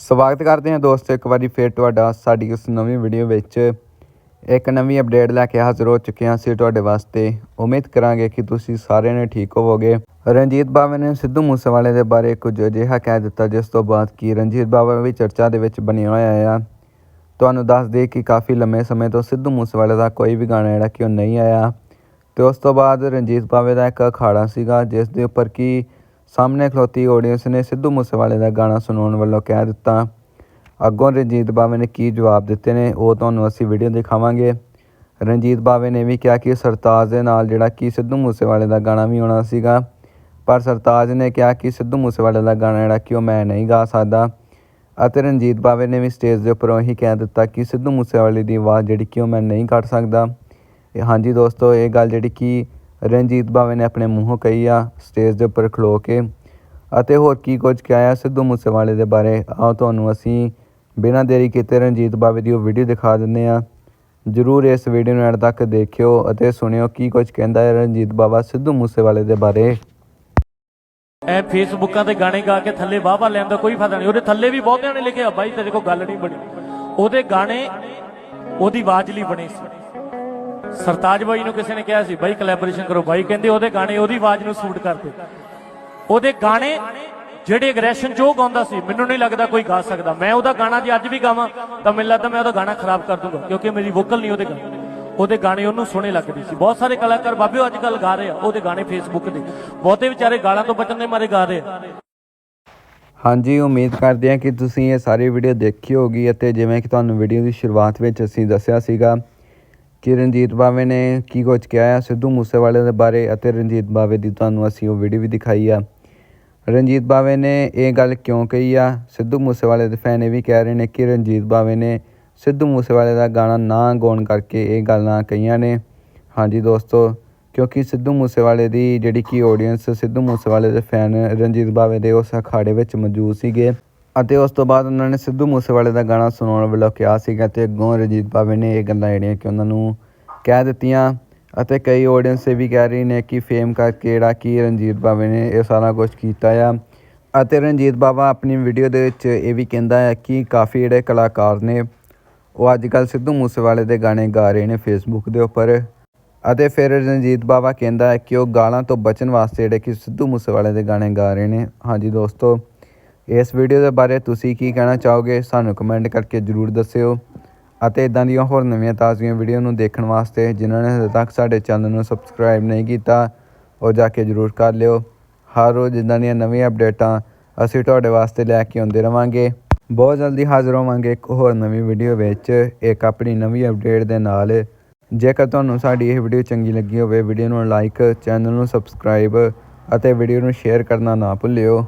ਸਵਾਗਤ ਕਰਦੇ ਹਾਂ ਦੋਸਤੋ, ਇੱਕ ਵਾਰੀ ਫੇਰ ਤੁਹਾਡਾ ਸਾਡੀ ਉਸ ਨਵੀਂ ਵੀਡੀਓ ਵਿੱਚ। ਇੱਕ ਨਵੀਂ ਅਪਡੇਟ ਲੈ ਕੇ ਹਾਜ਼ਰ ਹੋ ਚੁੱਕੇ ਹਾਂ ਅਸੀਂ ਤੁਹਾਡੇ ਵਾਸਤੇ। ਉਮੀਦ ਕਰਾਂਗੇ ਕਿ ਤੁਸੀਂ ਸਾਰਿਆਂ ਨੇ ਠੀਕ ਹੋਵੋਗੇ। ਰਣਜੀਤ ਬਾਵਾ ਨੇ ਸਿੱਧੂ ਮੂਸੇਵਾਲੇ ਦੇ ਬਾਰੇ ਕੁਝ ਅਜਿਹਾ ਕਹਿ ਦਿੱਤਾ, ਜਿਸ ਤੋਂ ਬਾਅਦ ਕਿ ਰਣਜੀਤ ਬਾਵਾ ਵੀ ਚਰਚਾ ਦੇ ਵਿੱਚ ਬਣਿਆ ਹੋਇਆ ਆ। ਤੁਹਾਨੂੰ ਦੱਸ ਦੇ ਕਿ ਕਾਫੀ ਲੰਮੇ ਸਮੇਂ ਤੋਂ ਸਿੱਧੂ ਮੂਸੇਵਾਲੇ ਦਾ ਕੋਈ ਵੀ ਗਾਣਾ ਜਿਹੜਾ ਕਿ ਉਹ ਨਹੀਂ ਆਇਆ। ਤੇ ਉਸ ਤੋਂ ਬਾਅਦ ਰਣਜੀਤ ਬਾਵੇ ਦਾ ਇੱਕ ਅਖਾੜਾ ਸੀਗਾ, ਜਿਸ ਦੇ ਉੱਪਰ ਕਿ ਸਾਹਮਣੇ ਖਲੋਤੀ ਆਡੀਅנס ਨੇ ਸਿੱਧੂ ਮੂਸੇਵਾਲੇ ਦਾ ਗਾਣਾ ਸੁਣਾਉਣ ਵੱਲੋਂ ਕਹਿ ਦਿੱਤਾ, ਅੱਗੋਂ ਰਣਜੀਤ ਬਾਵੇ ਨੇ ਕੀ ਜਵਾਬ ਦਿੱਤੇ ਨੇ, ਉਹ ਤੁਹਾਨੂੰ ਅਸੀਂ ਵੀਡੀਓ ਦਿਖਾਵਾਂਗੇ। ਰਣਜੀਤ ਬਾਵੇ ਨੇ ਵੀ ਕਿਹਾ ਕਿ ਸਰਤਾਜ ਦੇ ਨਾਲ ਜਿਹੜਾ ਕਿ ਸਿੱਧੂ ਮੂਸੇਵਾਲੇ ਦਾ ਗਾਣਾ ਵੀ ਆਉਣਾ ਸੀਗਾ, ਪਰ ਸਰਤਾਜ ਨੇ ਕਿਹਾ ਕਿ ਸਿੱਧੂ ਮੂਸੇਵਾਲੇ ਦਾ ਗਾਣਾ ਜਿਹੜਾ ਕਿ ਉਹ ਮੈਂ ਨਹੀਂ ਗਾ ਸਕਦਾ। ਅਤੇ ਰਣਜੀਤ ਬਾਵੇ ਨੇ ਵੀ ਸਟੇਜ ਦੇ ਉੱਪਰੋਂ ਹੀ ਕਹਿ ਦਿੱਤਾ ਕਿ ਸਿੱਧੂ ਮੂਸੇਵਾਲੇ ਦੀ ਆਵਾਜ਼ ਜਿਹੜੀ ਕਿ ਉਹ ਮੈਂ ਨਹੀਂ ਕੱਢ ਸਕਦਾ। ਹਾਂਜੀ ਦੋਸਤੋ, ਇਹ ਗੱਲ ਜਿਹੜੀ ਕਿ ਰਣਜੀਤ ਬਾਵੇ ਨੇ ਆਪਣੇ ਮੂੰਹੋਂ ਕਹੀ ਆ ਸਟੇਜ ਦੇ ਉੱਪਰ ਖਲੋ ਕੇ। ਅਤੇ ਹੋਰ ਕੀ ਕੁਝ ਕਿਹਾ ਆ, ਸਿੱਧੂ ਮੂਸੇਵਾਲੇ ਦੇ ਬਾਰੇ। ਆਓ ਤੁਹਾਨੂੰ ਅਸੀਂ ਬਿਨਾਂ ਦੇਰੀ ਕੀਤੇ ਰਣਜੀਤ ਬਾਵੇ ਦੀ ਉਹ ਵੀਡੀਓ ਦਿਖਾ ਦਿੰਦੇ ਆ। ਜਰੂਰ ਇਸ ਵੀਡੀਓ ਨੂੰ ਐਂਡ ਤੱਕ ਦੇਖਿਓ ਅਤੇ ਸੁਣਿਓ ਕੀ ਕੁਝ ਕਹਿੰਦਾ ਹੈ ਰਣਜੀਤ ਬਾਵਾ, ਸਿੱਧੂ ਮੂਸੇਵਾਲੇ ਦੇ ਬਾਰੇ। ਇਹ ਫੇਸਬੁੱਕਾਂ ਤੇ ਗਾਣੇ ਗਾ ਕੇ ਥੱਲੇ ਵਾਹਵਾ ਲੈਣ ਦਾ ਕੋਈ ਫਾਇਦਾ ਨਹੀਂ। ਉਹਦੇ ਥੱਲੇ ਵੀ ਬਹੁਤਿਆਂ ਨੇ ਲਿਖਿਆ ਬਾਈ ਤੇਰੇ ਕੋਲ ਗੱਲ ਨਹੀਂ ਬਣੀ। ਉਹਦੇ ਗਾਣੇ ਉਹਦੀ ਆਵਾਜ਼ ਲਈ ਬਣੇ ਸੀ। ਸਰਤਾਜ ਬਾਈ ਨੂੰ ਕਿਸੇ ਨੇ ਕਿਹਾ ਸੀ, ਬਾਈ ਕੋਲੈਬੋਰੇਸ਼ਨ ਕਰੋ। ਬਾਈ ਕਹਿੰਦੇ ਉਹਦੇ ਗਾਣੇ, ਉਹਦੀ ਆਵਾਜ਼ ਨੂੰ ਸੂਟ ਕਰਦੇ ਉਹਦੇ ਗਾਣੇ, ਜਿਹੜੇ ਐਗਰੈਸ਼ਨ ਜੋ ਗਾਉਂਦਾ ਸੀ, ਮੈਨੂੰ ਨਹੀਂ ਲੱਗਦਾ ਕੋਈ ਗਾ ਸਕਦਾ। ਮੈਂ ਉਹਦਾ ਗਾਣਾ ਜੇ ਅੱਜ ਵੀ ਗਾਵਾਂ, ਤਾਂ ਮੈਨੂੰ ਲੱਗਦਾ ਮੈਂ ਉਹਦਾ ਗਾਣਾ ਖਰਾਬ ਕਰ ਦੂੰਗਾ, ਕਿਉਂਕਿ ਮੇਰੀ ਵੋਕਲ ਨਹੀਂ ਉਹਦੇ ਗਾਣੇ। ਉਹਦੇ ਗਾਣੇ ਉਹਨੂੰ ਸੋਹਣੇ ਲੱਗਦੇ ਸੀ। ਬਹੁਤ ਸਾਰੇ ਕਲਾਕਾਰ ਬਾਬਿਓ ਅੱਜ ਕੱਲ ਗਾ ਰਹੇ ਆ, ਉਹਦੇ ਗਾਣੇ ਫੇਸਬੁੱਕ ਦੇ ਬਹੁਤੇ ਵਿਚਾਰੇ ਗਾਲਾਂ ਤੋਂ ਬਚਣ ਦੇ ਮਾਰੇ ਗਾ ਰਹੇ ਆ। ਹਾਂਜੀ, ਉਮੀਦ ਕਰਦੇ ਹਾਂ ਕਿ ਤੁਸੀਂ ਇਹ ਸਾਰੀ ਵੀਡੀਓ ਦੇਖੀ ਹੋਗੀ ਅਤੇ ਜਿਵੇਂ ਕਿ ਤੁਹਾਨੂੰ ਵੀਡੀਓ ਦੀ ਸ਼ੁਰੂਆਤ ਵਿੱਚ ਅਸੀਂ ਦੱਸਿਆ ਸੀਗਾ ਕਿ ਰਣਜੀਤ ਬਾਵੇ ਨੇ ਕੀ ਕੁਝ ਕਿਹਾ ਆ? ਸਿੱਧੂ ਮੂਸੇਵਾਲੇ ਦੇ ਬਾਰੇ ਅਤੇ ਰਣਜੀਤ ਬਾਵੇ ਦੀ ਤੁਹਾਨੂੰ ਅਸੀਂ ਉਹ ਵੀਡੀਓ ਵੀ ਦਿਖਾਈ ਆ। ਰਣਜੀਤ ਬਾਵੇ ਨੇ ਇਹ ਗੱਲ ਕਿਉਂ ਕਹੀ ਆ? ਸਿੱਧੂ ਮੂਸੇਵਾਲੇ ਦੇ ਫੈਨ ਇਹ ਵੀ ਕਹਿ ਰਹੇ ਨੇ ਕਿ ਰਣਜੀਤ ਬਾਵੇ ਨੇ ਸਿੱਧੂ ਮੂਸੇਵਾਲੇ ਦਾ ਗਾਣਾ ਨਾ ਗਾਉਣ ਕਰਕੇ ਇਹ ਗੱਲਾਂ ਕਹੀਆਂ ਨੇ। ਹਾਂਜੀ ਦੋਸਤੋ, ਕਿਉਂਕਿ ਸਿੱਧੂ ਮੂਸੇਵਾਲੇ ਦੀ ਜਿਹੜੀ ਕਿ ਆਡੀਅנס ਸਿੱਧੂ ਮੂਸੇਵਾਲੇ ਦੇ ਫੈਨ ਰਣਜੀਤ ਬਾਵੇ ਦੇ ਉਸ ਅਖਾੜੇ ਵਿੱਚ ਮੌਜੂਦ ਸੀਗੇ। ਅਤੇ ਉਸ ਤੋਂ ਬਾਅਦ ਉਹਨਾਂ ਨੇ ਸਿੱਧੂ ਮੂਸੇਵਾਲੇ ਦਾ ਗਾਣਾ ਸੁਣਾਉਣ ਵੱਲੋਂ ਕਿਹਾ ਸੀਗਾ ਤੇ ਅੱਗੋਂ ਰਣਜੀਤ ਬਾਵੇ ਨੇ ਇਹ ਗੱਲਾਂ ਜਿਹੜੀਆਂ ਕਿ ਉਹਨਾਂ ਨੂੰ ਕਹਿ ਦਿੱਤੀਆਂ ਅਤੇ ਕਈ ਆਡੀਅנס ਇਹ ਵੀ ਕਹਿ ਰਹੀ ਨੇ ਕਿ ਫੇਮ ਕਰਕੇ ਜਿਹੜਾ ਕਿ ਰਣਜੀਤ ਬਾਵੇ ਨੇ ਇਹ ਸਾਰਾ ਕੁਝ ਕੀਤਾ ਆ। ਅਤੇ ਰਣਜੀਤ ਬਾਵਾ ਆਪਣੀ ਵੀਡੀਓ ਦੇ ਵਿੱਚ ਇਹ ਵੀ ਕਹਿੰਦਾ ਹੈ ਕਿ ਕਾਫੀ ਜਿਹੜੇ ਕਲਾਕਾਰ ਨੇ, ਉਹ ਅੱਜ ਕੱਲ ਸਿੱਧੂ ਮੂਸੇਵਾਲੇ ਦੇ ਗਾਣੇ ਗਾ ਰਹੇ ਨੇ ਫੇਸਬੁੱਕ ਦੇ ਉੱਪਰ। ਅਤੇ ਫਿਰ ਰਣਜੀਤ ਬਾਵਾ ਕਹਿੰਦਾ ਹੈ ਕਿ ਉਹ ਗਾਲਾਂ ਤੋਂ ਬਚਣ ਵਾਸਤੇ ਜਿਹੜੇ ਕਿ ਸਿੱਧੂ ਮੂਸੇਵਾਲੇ ਦੇ ਗਾਣੇ ਗਾ ਰਹੇ ਨੇ। ਹਾਂਜੀ ਦੋਸਤੋ ਇਸ ਵੀਡੀਓ ਦੇ ਬਾਰੇ ਤੁਸੀਂ ਕੀ ਕਹਿਣਾ ਚਾਹੋਗੇ, ਸਾਨੂੰ ਕਮੈਂਟ ਕਰਕੇ ਜਰੂਰ ਦੱਸਿਓ। ਅਤੇ ਇਦਾਂ ਦੀਆਂ ਹੋਰ ਨਵੀਆਂ ਤਾਜ਼ੀਆਂ ਵੀਡੀਓ ਨੂੰ ਦੇਖਣ ਵਾਸਤੇ ਜਿਨ੍ਹਾਂ ਨੇ ਹਜੇ ਤੱਕ ਸਾਡੇ ਚੈਨਲ ਨੂੰ ਸਬਸਕ੍ਰਾਈਬ ਨਹੀਂ ਕੀਤਾ, ਉਹ ਜਾ ਕੇ ਜਰੂਰ ਕਰ ਲਿਓ। ਹਰ ਰੋਜ਼ ਇਦਾਂ ਦੀਆਂ ਨਵੀਆਂ ਅਪਡੇਟਾਂ ਅਸੀਂ ਤੁਹਾਡੇ ਵਾਸਤੇ ਲੈ ਕੇ ਆਉਂਦੇ ਰਵਾਂਗੇ। ਬਹੁਤ ਜਲਦੀ ਹਾਜ਼ਰ ਹੋਵਾਂਗੇ ਇੱਕ ਹੋਰ ਨਵੀਂ ਵੀਡੀਓ ਵਿੱਚ, ਇੱਕ ਆਪਣੀ ਨਵੀਂ ਅਪਡੇਟ ਦੇ ਨਾਲ। ਜੇਕਰ ਤੁਹਾਨੂੰ ਸਾਡੀ ਇਹ ਵੀਡੀਓ ਚੰਗੀ ਲੱਗੀ ਹੋਵੇ ਵੀਡੀਓ ਨੂੰ ਲਾਈਕ ਚੈਨਲ ਨੂੰ ਸਬਸਕ੍ਰਾਈਬ ਅਤੇ ਵੀਡੀਓ ਨੂੰ ਸ਼ੇਅਰ ਕਰਨਾ ਨਾ ਭੁੱਲਿਓ।